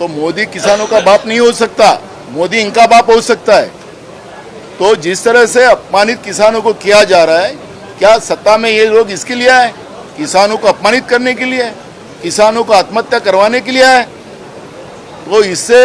तो मोदी किसानों का बाप नहीं हो सकता, मोदी इनका बाप हो सकता है। तो जिस तरह से अपमानित किसानों को किया जा रहा है, क्या सत्ता में ये लोग इसके लिए आए? किसानों को अपमानित करने के लिए? किसानों को आत्महत्या करवाने के लिए आए? तो इससे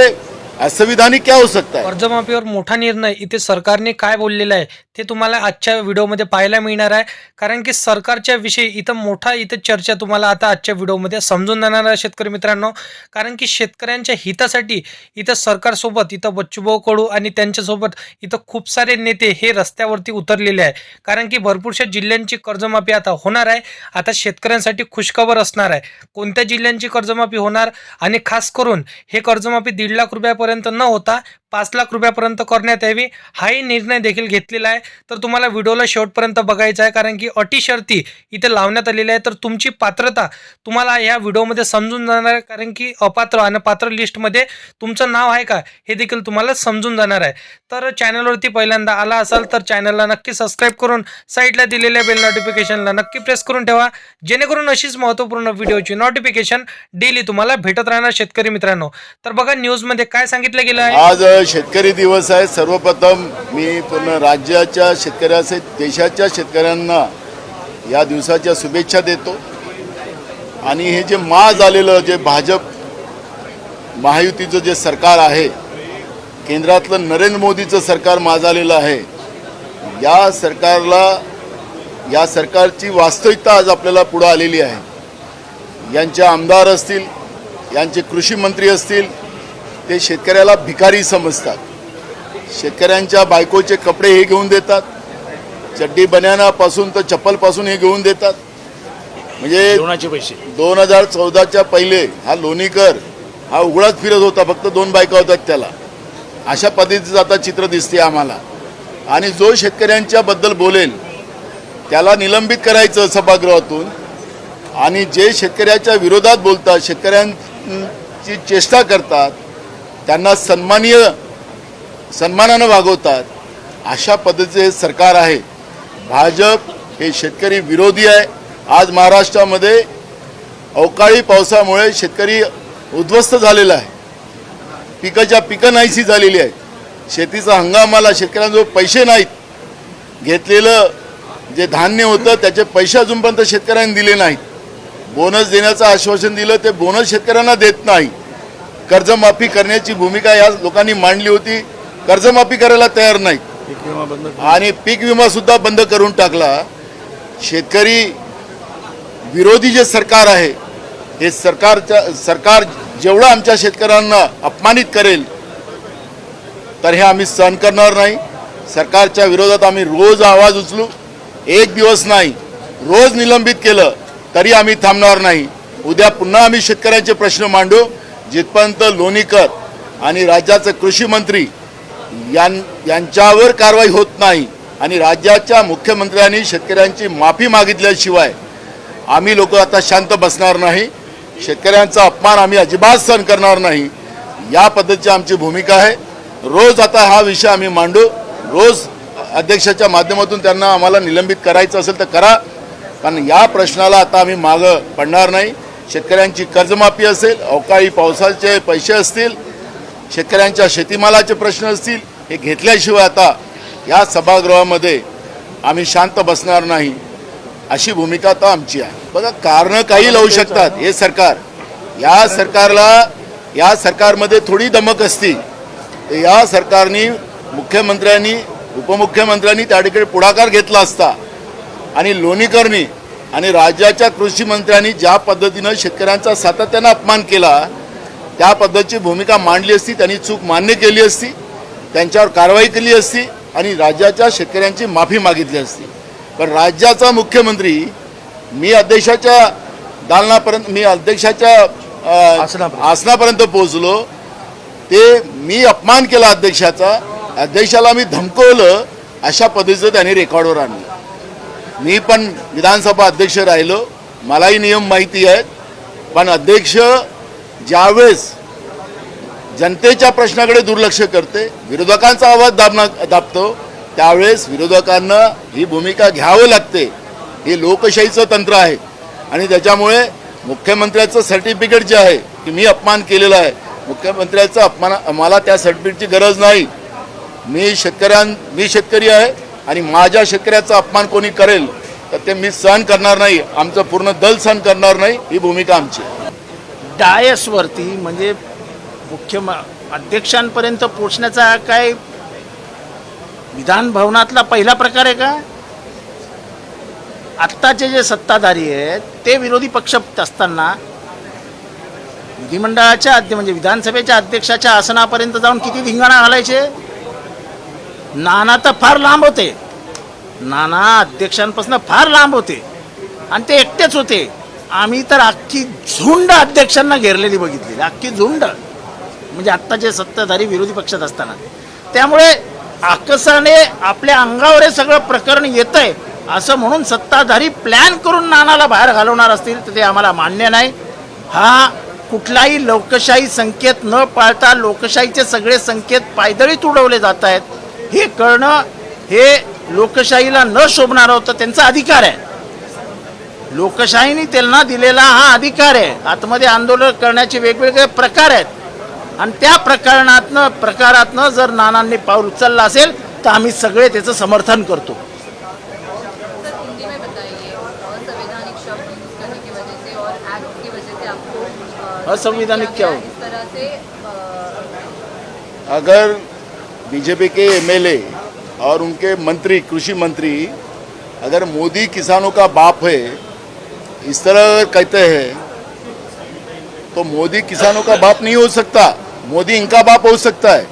असंविधानिक क्या हो सकता है? कर्जमाफीवर मोठा निर्णय. इथे सरकारने काय बोललेलं आहे ते तुम्हाला आजच्या व्हिडिओमध्ये पाहायला मिळणार आहे. कारण की सरकारच्या विषयी इथं मोठा इथं चर्चा तुम्हाला आता आजच्या व्हिडिओमध्ये समजून जाणार आहे शेतकरी मित्रांनो. कारण की शेतकऱ्यांच्या हितासाठी इथं सरकारसोबत इथं बच्चूभाऊ कडू आणि त्यांच्यासोबत इथं खूप सारे नेते हे रस्त्यावरती उतरलेले आहे कारण की भरपूरशा जिल्ह्यांची कर्जमाफी आता होणार आहे. आता शेतकऱ्यांसाठी खुशखबर असणार आहे. कोणत्या जिल्ह्यांची कर्जमाफी होणार? आणि खास करून हे कर्जमाफी दीड लाख रुपयापर्यंत आतापर्यंत न होता पाच लाख रुपयापर्यंत करण्यात यावी हाही निर्णय देखील घेतलेला आहे. तर तुम्हाला व्हिडिओला शेवटपर्यंत बघायचा आहे कारण की अटी शर्ती इथे लावण्यात आलेली आहे तर तुमची पात्रता तुम्हाला या व्हिडिओमध्ये समजून जाणार आहे कारण की अपात्र आणि पात्र लिस्टमध्ये तुमचं नाव आहे का हे देखील तुम्हाला समजून जाणार आहे. तर चॅनलवरती पहिल्यांदा आला असाल तर चॅनलला नक्की सबस्क्राईब करून साईडला दिलेल्या बेल नोटिफिकेशनला नक्की प्रेस करून ठेवा. जेणेकरून अशीच महत्त्वपूर्ण व्हिडिओची नोटिफिकेशन डेली तुम्हाला भेटत राहणार शेतकरी मित्रांनो. तर बघा न्यूजमध्ये काय सांगितलं गेलं आहे? आज शेतकरी दिवस आहे. सर्वप्रथम मी पूर्ण राज्याच्या शेतकऱ्याचे देशाच्या शेतकऱ्यांना या दिवसाच्या शुभेच्छा देतो. आणि हे जे मा झालेलं जे भाजप महायुतीचं जे सरकार आहे केंद्रातलं नरेंद्र मोदीचं सरकार माजालेलं आहे या सरकारला या सरकारची वास्तविकता आज आपल्याला पुढं आलेली आहे. यांचे आमदार असतील यांचे कृषी मंत्री असतील ते शेतकऱ्याला भिकारी समजतात. शेतकऱ्यांच्या बायकोचे कपडे हे घेऊन देतात. चड्डी बन्यानापासून तर चप्पलपासून हे घेऊन देतात. म्हणजे पैसे. दोन हजार चौदाच्या पहिले हा लोणीकर हा उघडाच फिरत होता. फक्त दोन बायका होतात त्याला. अशा पद्धतीचं आता चित्र दिसते आम्हाला. आणि जो शेतकऱ्यांच्या बद्दल बोलेल त्याला निलंबित करायचं सभागृहातून. आणि जे शेतकऱ्याच्या विरोधात बोलतात शेतकऱ्यांची चेष्टा करतात त्यांना सन्मानीय सन्मानानं वागवतात. अशा पद्धतीचे हे सरकार आहे. भाजप हे शेतकरी विरोधी आहे. आज महाराष्ट्रामध्ये अवकाळी पावसामुळे शेतकरी उद्ध्वस्त झालेला आहे. पिकाच्या पिकं नाहीशी झालेली आहेत. शेतीचा हंगामाला शेतकऱ्यांजवळ पैसे नाहीत. घेतलेलं जे धान्य होतं त्याचे पैसे अजूनपर्यंत शेतकऱ्यांनी दिले नाहीत. बोनस देण्याचं आश्वासन दिलं ते बोनस शेतकऱ्यांना देत नाही. कर्जमाफी करण्याची भूमिका या लोकांनी मांडली होती. कर्जमाफी करायला तयार बंद आणि पीक विमा सुद्धा बंद करून टाकला. शेतकरी विरोधी जे सरकार आहे हे सरकारच्या सरकार जेवढं आमच्या शेतकऱ्यांना अपमानित करेल तर हे आम्ही सहन करणार नाही. सरकारच्या विरोधात आम्ही रोज आवाज उचलू. एक दिवस नाही रोज निलंबित केलं तरी आम्ही थांबणार नाही. उद्या पुन्हा आम्ही शेतकऱ्यांचे प्रश्न मांडू. जिथपर्यंत लोणीकर आणि राज्याचे कृषी मंत्री यां यांच्यावर कारवाई होत नाही आणि राज्याच्या मुख्यमंत्र्यांनी शेतकऱ्यांची माफी मागितल्याशिवाय आम्ही लोक आता शांत बसणार नाही. शेतकऱ्यांचा अपमान आम्ही अजिबात सहन करणार नाही. या पद्धतीची आमची भूमिका आहे. रोज आता हा विषय आम्ही मांडू. रोज अध्यक्षाच्या माध्यमातून त्यांना आम्हाला निलंबित करायचं असेल तर करा. कारण या प्रश्नाला आता आम्ही मागं पडणार नाही. शेतकऱ्यांची कर्जमाफी असेल अवकाळी पावसाचे पैसे असतील शेतकऱ्यांच्या शेतीमालाचे प्रश्न असतील हे घेतल्याशिवाय आता या सभागृहामध्ये आम्ही शांत बसणार नाही. अशी भूमिका आता आमची आहे. बघा कारणं काही लावू शकतात. हे सरकार. या सरकारला या सरकारमध्ये थोडी दमक असती. तर या सरकारनी मुख्यमंत्र्यांनी उपमुख्यमंत्र्यांनी त्या ठिकाणी पुढाकार घेतला असता. आणि लोणीकरनी आणि राज्याच्या कृषी मंत्र्यांनी ज्या पद्धतीनं शेतकऱ्यांचा सातत्यानं अपमान केला त्या पद्धतीची भूमिका मांडली असती त्यांनी चूक मान्य केली असती त्यांच्यावर कारवाई केली असती आणि राज्याच्या शेतकऱ्यांची माफी मागितली असती. पण राज्याचा मुख्यमंत्री मी अध्यक्षाच्या दालनापर्यंत मी अध्यक्षाच्या. आसनापर्यंत पोहोचलो. ते मी अपमान केला अध्यक्षाचा. अध्यक्षाला मी धमकवलं अशा पद्धतीचं त्यांनी रेकॉर्डवर आणलं. मी पण विधानसभा अध्यक्ष राहिलो. मलाही नियम माहिती आहेत. पण अध्यक्ष ज्यावेळेस जनतेच्या प्रश्नाकडे दुर्लक्ष करते विरोधकांचा आवाज दाबना दाबतो त्यावेळेस विरोधकांना ही भूमिका घ्यावं लागते. हे लोकशाहीचं तंत्र आहे. आणि त्याच्यामुळे मुख्यमंत्र्याचं सर्टिफिकेट जे आहे की मी अपमान केलेला आहे मुख्यमंत्र्याचं अपमान मला त्या सर्टिफिकेटची गरज नाही. मी शेतकऱ्यां मी शेतकरी आहे. आणि माझ्या शेतकऱ्याचा अपमान कोणी करेल तर ते मी सहन करणार नाही. आमचं पूर्ण दल सहन करणार नाही. ही भूमिका आमची डायसवरती म्हणजे मुख्य अध्यक्षांपर्यंत पोचण्याचा काय विधान भवनातला पहिला प्रकार आहे का? आत्ताचे जे सत्ताधारी आहेत ते विरोधी पक्ष असताना विधिमंडळाच्या म्हणजे विधानसभेच्या अध्यक्षाच्या आसनापर्यंत जाऊन किती धिंगाणा घालायचे? नाना तर फार लांब होते. नाना अध्यक्षांपासून फार लांब होते. आणि ते एकटेच होते. आम्ही तर अख्खी झुंड अध्यक्षांना घेरलेली बघितलेली अख्खी झुंड. म्हणजे आत्ताचे सत्ताधारी विरोधी पक्षात असताना. त्यामुळे आकसाने आपल्या अंगावर हे सगळं प्रकरण येत आहे असं म्हणून सत्ताधारी प्लॅन करून नानाला बाहेर घालवणार असतील तर ते आम्हाला मान्य नाही. हा कुठलाही लोकशाही संकेत न पाळता लोकशाहीचे सगळे संकेत पायदळीत उडवले जात आहेत. हे कळणं हे लोकशाहीला न शोभणार होतं त्यांचा अधिकार आहे. लोकशाहीने त्यांना दिलेला हा अधिकार आहे. आतमध्ये आंदोलन करण्याचे वेगवेगळे प्रकार आहेत. आणि त्या प्रकरणातनं प्रकारातनं जर नानांनी पाऊल उचललं असेल तर आम्ही सगळे त्याचं समर्थन करतो. असंविधानिक असंवैधानिक क्या हो? अगर बीजेपी के एमएलए और उनके मंत्री, कृषि मंत्री, अगर मोदी किसानों का बाप है, इस तरह कहते हैं तो मोदी किसानों का बाप नहीं हो सकता। मोदी इनका बाप हो सकता है।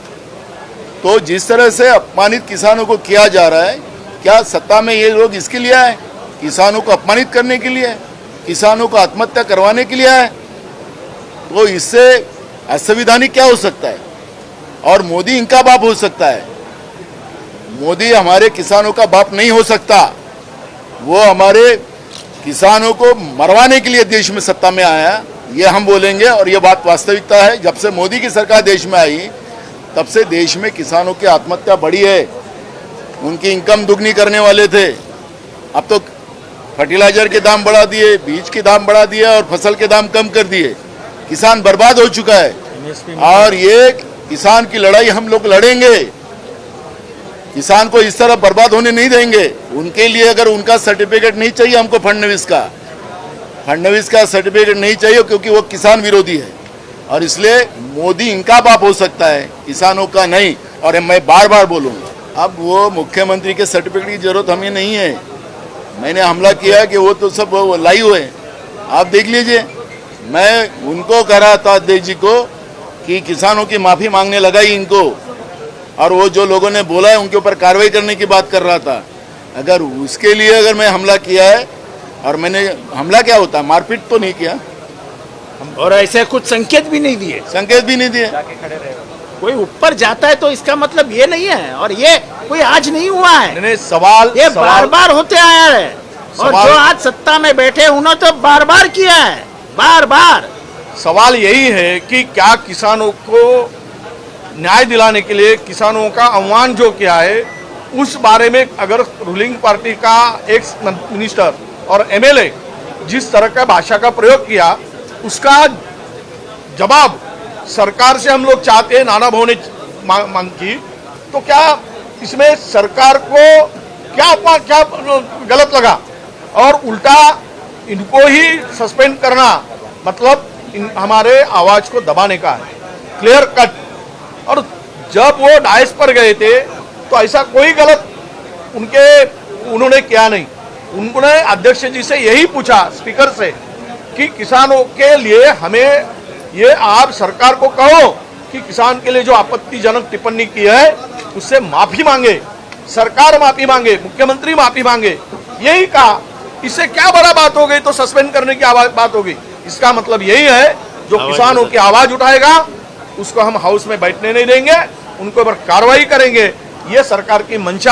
तो जिस तरह से अपमानित किसानों को किया जा रहा है, क्या सत्ता में ये लोग इसके लिए आए? किसानों को अपमानित करने के लिए किसानों को आत्महत्या करवाने के लिए आए? तो इससे असंविधानिक क्या हो सकता है? और मोदी इनका बाप हो सकता है। मोदी हमारे किसानों का बाप नहीं हो सकता। वो हमारे किसानों को मरवाने के लिए देश में सत्ता में आया। ये हम बोलेंगे और ये बात वास्तविकता है। जब से मोदी की सरकार देश में आई तब से देश में किसानों की आत्महत्या बढ़ी है। उनकी इनकम दुगनी करने वाले थे। अब तो फर्टिलाइज़र के दाम बढ़ा दिए बीज के दाम बढ़ा दिए और फ़सल के दाम कम कर दिए। किसान बर्बाद हो चुका है। और ये किसान की लड़ाई हम लोग लड़ेंगे। किसान को इस तरह बर्बाद होने नहीं देंगे। उनके लिए अगर उनका सर्टिफिकेट नहीं चाहिए हमको फडनवीस का। फडनवीस का सर्टिफिकेट नहीं चाहिए क्योंकि वो किसान विरोधी है। और इसलिए मोदी इनका बाप हो सकता है, किसानों का नहीं। और मैं बार बार बोलूँगा, अब वो मुख्यमंत्री के सर्टिफिकेट की ज़रूरत हमें नहीं है। मैंने हमला किया कि वो तो सब वो लाइव है। आप देख लीजिए, मैं उनको कह रहा था अध्यक्ष जी को कि किसानों की माफ़ी मांगने लगा ही इनको। और वो जो लोगों ने बोला है उनके ऊपर कार्रवाई करने की बात कर रहा था। अगर उसके लिए अगर मैं हमला किया है और मैंने हमला क्या होता? है मारपीट तो नहीं किया। और ऐसे कुछ संकेत भी नहीं दिए। संकेत भी नहीं दिए। कोई ऊपर जाता है तो इसका मतलब ये नहीं है। और ये कोई आज नहीं हुआ है। नहीं सवाल ये बार सवाल बार बार होते आया है। और जो आज सत्ता में बैठे उन्होंने तो बार बार किया है। बार बार सवाल यही है कि क्या किसानों को न्याय दिलाने के लिए किसानों का आह्वान जो किया है, उस बारे में अगर रूलिंग पार्टी का एक मिनिस्टर और एमएलए जिस तरह का भाषा का प्रयोग किया, उसका जवाब सरकार से हम लोग चाहते हैं नाना भाव ने मांग की। तो क्या इसमें सरकार को क्या क्या गलत लगा? और उल्टा इनको ही सस्पेंड करना मतलब हमारे आवाज़ को दबाने का है। क्लियर कट और जब वो डायस पर गए थे तो ऐसा कोई गलत उनके, उन्होंने किया नहीं। उन्होंने अध्यक्ष जी से यही पूछा स्पीकर से, कि किसानों के लिए हमें ये आप सरकार को कहो कि किसान के लिए जो आपत्तिजनक टिप्पणी की है, उससे माफ़ी मांगे। सरकार माफ़ी मांगे, मुख्यमंत्री माफ़ी मांगे। यही कहा। इससे क्या बड़ा बात हो गई तो सस्पेंड करने की बात हो होगी इसका मतलब यही है जो किसानों की आवाज उठाएगा उसको हम हाउस में बैठने नहीं देंगे उनको ऊपर कार्रवाई करेंगे। ये सरकार की मंशा